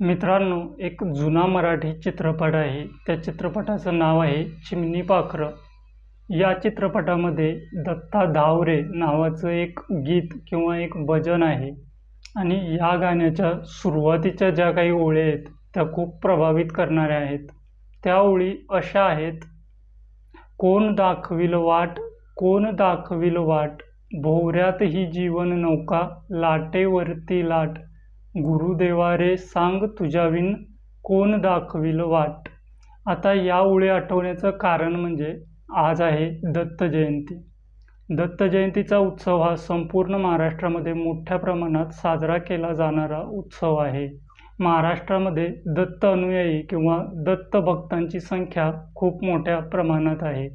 मित्रांनो एक जुना मराठी चित्रपट आहे. त्या चित्रपटाचं नाव आहे चिमणी पाखरं. या चित्रपटामध्ये दत्ता धावरे नावाचं एक गीत किंवा एक भजन आहे. आणि या गाण्याच्या सुरुवातीच्या ज्या काही ओळी आहेत त्या खूप प्रभावित करणाऱ्या आहेत. त्या ओळी अशा आहेत. कोण दाखविल वाट कोण दाखविल वाट भोवऱ्यात ही जीवन नौका लाटेवरती लाट. गुरुदेवा रे सांग तुझ्याविन कोण दाखविल वाट. आता या आठवण्याचं कारण म्हणजे आज आहे दत्त जयंती. दत्त जयंतीचा उत्सव हा संपूर्ण महाराष्ट्रामध्ये मोठ्या प्रमाणात साजरा केला जाणारा उत्सव आहे. महाराष्ट्रामध्ये दत्त अनुयायी किंवा दत्त भक्तांची संख्या खूप मोठ्या प्रमाणात आहे.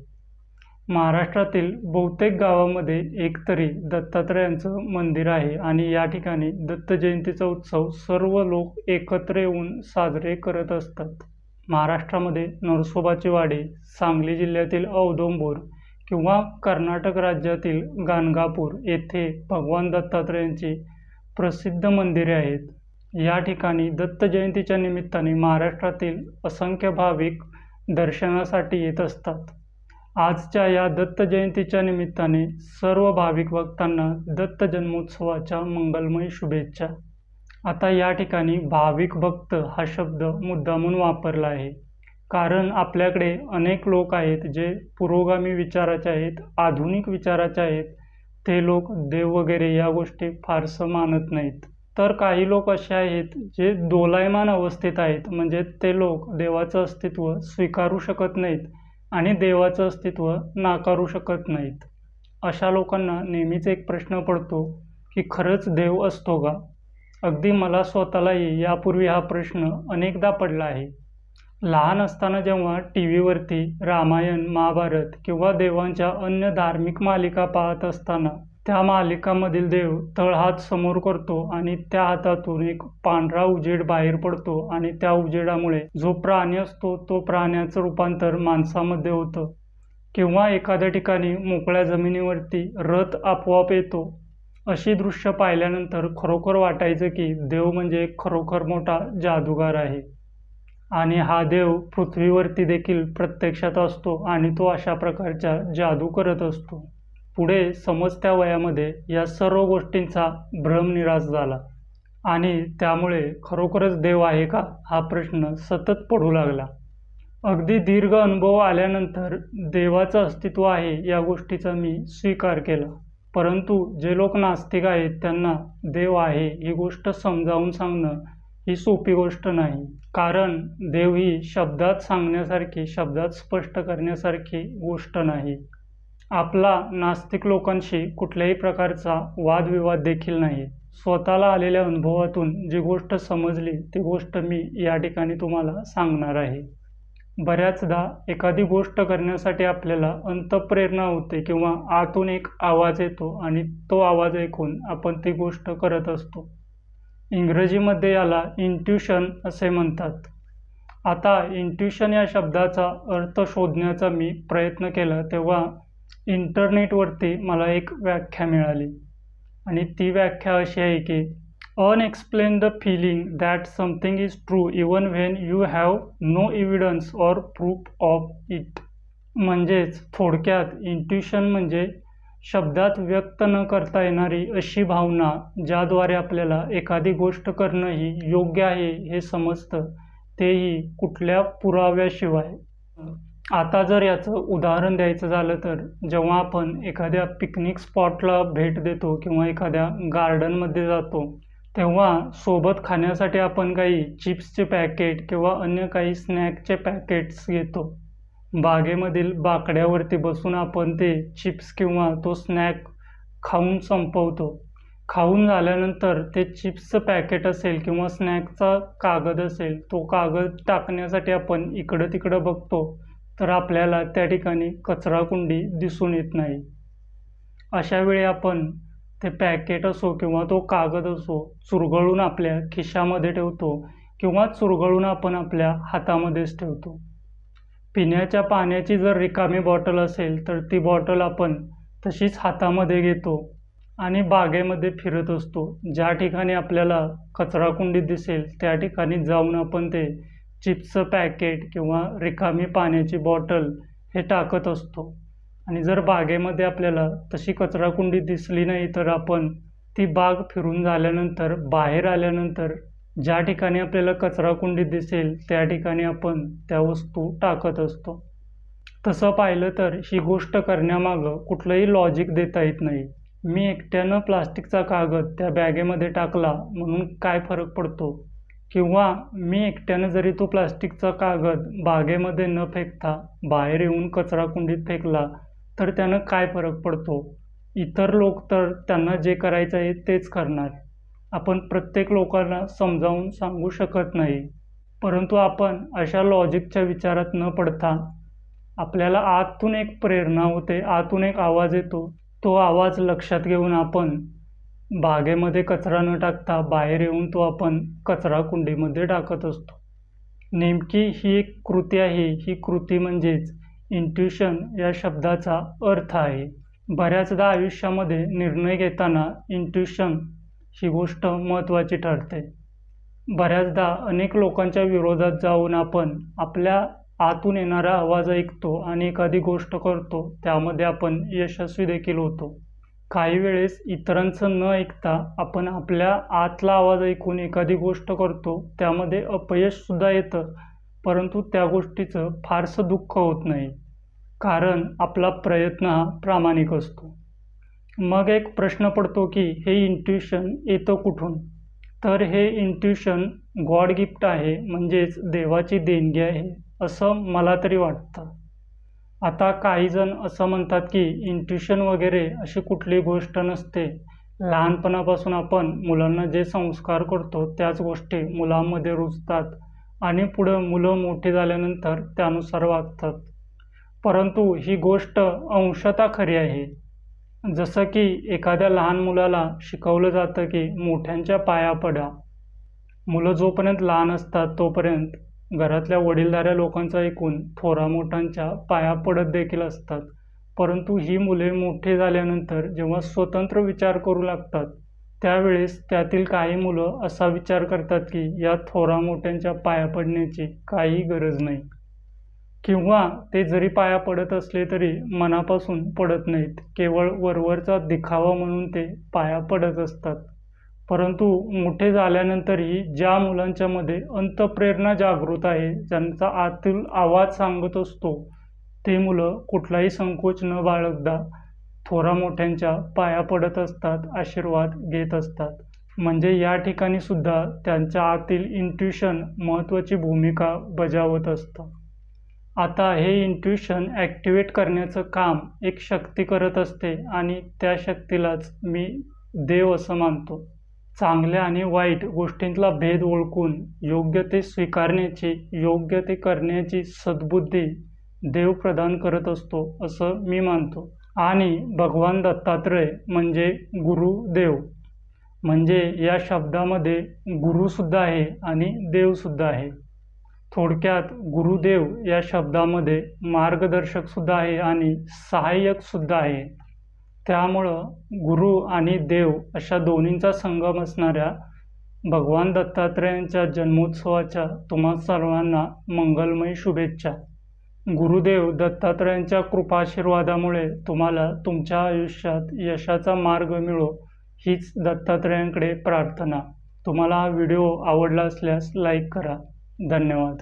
महाराष्ट्रातील बहुतेक गावामध्ये एकतरी दत्तात्रयांचं मंदिर आहे आणि या ठिकाणी दत्त जयंतीचा उत्सव सर्व लोक एकत्र येऊन साजरे करत असतात. महाराष्ट्रामध्ये नरसोबाची वाडी सांगली जिल्ह्यातील औदुंबूर किंवा कर्नाटक राज्यातील गाणगापूर येथे भगवान दत्तात्रयांची प्रसिद्ध मंदिरे आहेत. या ठिकाणी दत्त जयंतीच्या निमित्ताने महाराष्ट्रातील असंख्य भाविक दर्शनासाठी येत असतात. आजच्या या दत्त जयंतीच्या निमित्ताने सर्व भाविक भक्तांना दत्त जन्मोत्सवाच्या मंगलमय शुभेच्छा. आता या ठिकाणी भाविक भक्त हा शब्द मुद्दामून वापरला आहे. कारण आपल्याकडे अनेक लोक आहेत जे पुरोगामी विचाराचे आहेत आधुनिक विचाराचे आहेत. ते लोक देव वगैरे या गोष्टी फारसं मानत नाहीत. तर काही लोक असे आहेत जे दोलायमान अवस्थेत आहेत. म्हणजे ते लोक देवाचं अस्तित्व स्वीकारू शकत नाहीत. आणि देवाचं अस्तित्व नाकारू शकत नाहीत. अशा लोकांना नेहमीच एक प्रश्न पडतो की खरंच देव असतो का? अगदी मला स्वतःलाही यापूर्वी हा प्रश्न अनेकदा पडला आहे. लहान असताना जेव्हा टी व्हीवरती रामायण महाभारत किंवा देवांच्या अन्य धार्मिक मालिका पाहत असताना त्या मालिकामधील देव तळहात समोर करतो आणि त्या हातातून एक पांढरा उजेड बाहेर पडतो आणि त्या उजेडामुळे जो प्राणी असतो तो प्राण्याचं रूपांतर माणसामध्ये होतं. किंवा एखाद्या ठिकाणी मोकळ्या जमिनीवरती रथ आपोआप येतो. अशी दृश्य पाहिल्यानंतर खरोखर वाटायचं की देव म्हणजे खरोखर मोठा जादूगार आहे. आणि हा देव पृथ्वीवरती देखील प्रत्यक्षात असतो आणि तो अशा प्रकारच्या जादू करत असतो. पुढे समजत्या वयामध्ये या सर्व गोष्टींचा भ्रमनिराश झाला. आणि त्यामुळे खरोखरच देव आहे का? हा प्रश्न सतत पडू लागला. अगदी दीर्घ अनुभव आल्यानंतर देवाचं अस्तित्व आहे या गोष्टीचा मी स्वीकार केला. परंतु जे लोक नास्तिक आहेत त्यांना देव आहे ही गोष्ट समजावून सांगणं ही सोपी गोष्ट नाही. कारण देव ही शब्दात सांगण्यासारखी शब्दात स्पष्ट करण्यासारखी गोष्ट नाही. आपला नास्तिक लोकांशी कुठल्याही प्रकारचा वादविवाद देखील नाही स्वतःला आलेल्या अनुभवातून जी गोष्ट समजली ती गोष्ट मी या ठिकाणी तुम्हाला सांगणार आहे. बऱ्याचदा एखादी गोष्ट करण्यासाठी आपल्याला अंतप्रेरणा होते किंवा आतून एक आवाज येतो आणि तो आवाज ऐकून आपण ती गोष्ट करत असतो. इंग्रजीमध्ये याला इंट्युशन असे म्हणतात. आता इंट्युशन या शब्दाचा अर्थ शोधण्याचा मी प्रयत्न केला तेव्हा इंटरनेटवरती मला एक व्याख्या मिळाली. आणि ती व्याख्या अशी आहे की unexplained the feeling that something is true even when you have no evidence or proof of it म्हणजेच थोडक्यात इंट्युशन म्हणजे शब्दात व्यक्त न करता येणारी अशी भावना ज्याद्वारे आपल्याला एखादी गोष्ट करणं ही योग्य आहे हे समजतं तेही कुठल्या पुराव्याशिवाय. आता जर याचं उदाहरण द्यायचं झालं तर जेव्हा आपण एखाद्या पिकनिक स्पॉटला भेट देतो किंवा एखाद्या गार्डनमध्ये जातो तेव्हा सोबत खाण्यासाठी आपण काही चिप्सचे पॅकेट किंवा अन्य काही स्नॅकचे पॅकेट्स घेतो. बागेमधील बाकड्यावरती बसून आपण ते चिप्स किंवा तो स्नॅक खाऊन संपवतो. खाऊन झाल्यानंतर ते चिप्सचं पॅकेट असेल किंवा स्नॅकचा कागद असेल तो कागद टाकण्यासाठी आपण इकडं तिकडं बघतो. तर आपल्याला त्या ठिकाणी कचराकुंडी दिसून येत नाही. अशा वेळी आपण ते पॅकेट असो किंवा तो कागद असो चुरगळून आपल्या खिशामध्ये ठेवतो किंवा चुरगळून आपण आपल्या हातामध्येच ठेवतो. पिण्याच्या पाण्याची जर रिकामी बॉटल असेल तर ती बॉटल आपण तशीच हातामध्ये घेतो आणि बागेमध्ये फिरत असतो. ज्या ठिकाणी आपल्याला कचराकुंडी दिसेल त्या ठिकाणी जाऊन आपण ते चिप्सचं पॅकेट किंवा रिकामी पाण्याची बॉटल हे टाकत असतो. आणि जर बागेमध्ये आपल्याला तशी कचराकुंडी दिसली नाही तर आपण ती बाग फिरून झाल्यानंतर बाहेर आल्यानंतर ज्या ठिकाणी आपल्याला कचराकुंडी दिसेल त्या ठिकाणी आपण त्या वस्तू टाकत असतो. तसं पाहिलं तर ही गोष्ट करण्यामागं कुठलंही लॉजिक देता येत नाही. मी एकट्यानं प्लास्टिकचा कागद त्या बॅगेमध्ये टाकला म्हणून काय फरक पडतो? किंवा मी एकट्यानं जरी तो प्लास्टिकचा कागद बागेमध्ये न फेकता बाहेर येऊन कचराकुंडीत फेकला तर त्यानं काय फरक पडतो? इतर लोक तर त्यांना जे करायचं आहे तेच करणार. आपण प्रत्येक लोकांना समजावून सांगू शकत नाही. परंतु आपण अशा लॉजिकच्या विचारात न पडता आपल्याला आतून एक प्रेरणा होते आतून एक आवाज येतो. तो आवाज लक्षात घेऊन आपण बागेमध्ये कचरा न टाकता बाहेर येऊन तो आपण कचरा कुंडीमध्ये टाकत असतो. नेमकी ही एक कृती आहे. ही कृती म्हणजेच इंट्युशन या शब्दाचा अर्थ आहे. बऱ्याचदा आयुष्यामध्ये निर्णय घेताना इंट्युशन ही गोष्ट महत्त्वाची ठरते. बऱ्याचदा अनेक लोकांच्या विरोधात जाऊन आपण आपल्या आतून येणारा आवाज ऐकतो आणि एखादी गोष्ट करतो. त्यामध्ये आपण यशस्वी देखील होतो. काही वेळेस इतरांचं न ऐकता आपण आपल्या आतला आवाज ऐकून एखादी गोष्ट करतो त्यामध्ये अपयशसुद्धा येतं परंतु त्या गोष्टीचं फारसं दुःख होत नाही कारण आपला प्रयत्न हा प्रामाणिक असतो. मग एक प्रश्न पडतो की हे इंट्युशन येतं कुठून? तर हे इंट्युशन गॉड गिफ्ट आहे म्हणजेच देवाची देणगी आहे असं मला तरी वाटतं. आता काही जण असं म्हणतात की इंट्युशन वगैरे अशी कुठली गोष्ट नसते. लहानपणापासून आपण मुलांना जे संस्कार करतो त्याच गोष्टी मुलांमध्ये रुजतात आणि पुढं मुलं मोठी झाल्यानंतर त्यानुसार वागतात. परंतु ही गोष्ट अंशतः खरी आहे. जसं की एखाद्या लहान मुलाला शिकवलं जातं की मोठ्यांच्या पाया पडा. मुलं जोपर्यंत लहान असतात तोपर्यंत घरातल्या वडीलधाऱ्या लोकांचा ऐकून थोरा मोठ्यांच्या पाया पडत देखील असतात. परंतु ही मुले मोठे झाल्यानंतर जेव्हा स्वतंत्र विचार करू लागतात त्यावेळेस त्यातील काही मुलं असा विचार करतात की या थोरा मोठ्यांच्या पाया पडण्याची काही गरज नाही. किंवा ते जरी पाया पडत असले तरी मनापासून पडत नाहीत केवळ वरवरचा दिखावा म्हणून ते पाया पडत असतात. परंतु मोठे झाल्यानंतरही ज्या मुलांच्यामध्ये अंतप्रेरणा जागृत आहे ज्यांचा आतील आवाज सांगत असतो ते मुलं कुठलाही संकोच न बाळगता थोरा मोठ्यांच्या पाया पडत असतात आशीर्वाद घेत असतात. म्हणजे या ठिकाणी सुद्धा त्यांच्या आतील इंट्युशन महत्त्वाची भूमिका बजावत असतं. आता हे इंट्युशन ॲक्टिवेट करण्याचं काम एक शक्ती करत असते आणि त्या शक्तीलाच मी देव असं मानतो. चांगल्या आणि वाईट गोष्टींतला भेद ओळखून योग्य ते स्वीकारण्याची योग्य ते करण्याची सद्बुद्धी देव प्रदान करत असतो असं मी मानतो. आणि भगवान दत्तात्रय म्हणजे गुरुदेव म्हणजे या शब्दामध्ये गुरुसुद्धा आहे आणि देवसुद्धा आहे. थोडक्यात गुरुदेव या शब्दामध्ये मार्गदर्शकसुद्धा आहे आणि सहाय्यकसुद्धा आहे. त्यामुळं गुरु आणि देव अशा दोन्हींचा संगम असणाऱ्या भगवान दत्तात्रेयांच्या जन्मोत्सवाच्या तुम्हा सर्वांना मंगलमय शुभेच्छा. गुरुदेव दत्तात्रयांच्या कृपाशीर्वादामुळे तुम्हाला तुमच्या आयुष्यात यशाचा मार्ग मिळो हीच दत्तात्रयांकडे प्रार्थना. तुम्हाला हा व्हिडिओ आवडला असल्यास लाईक करा. धन्यवाद.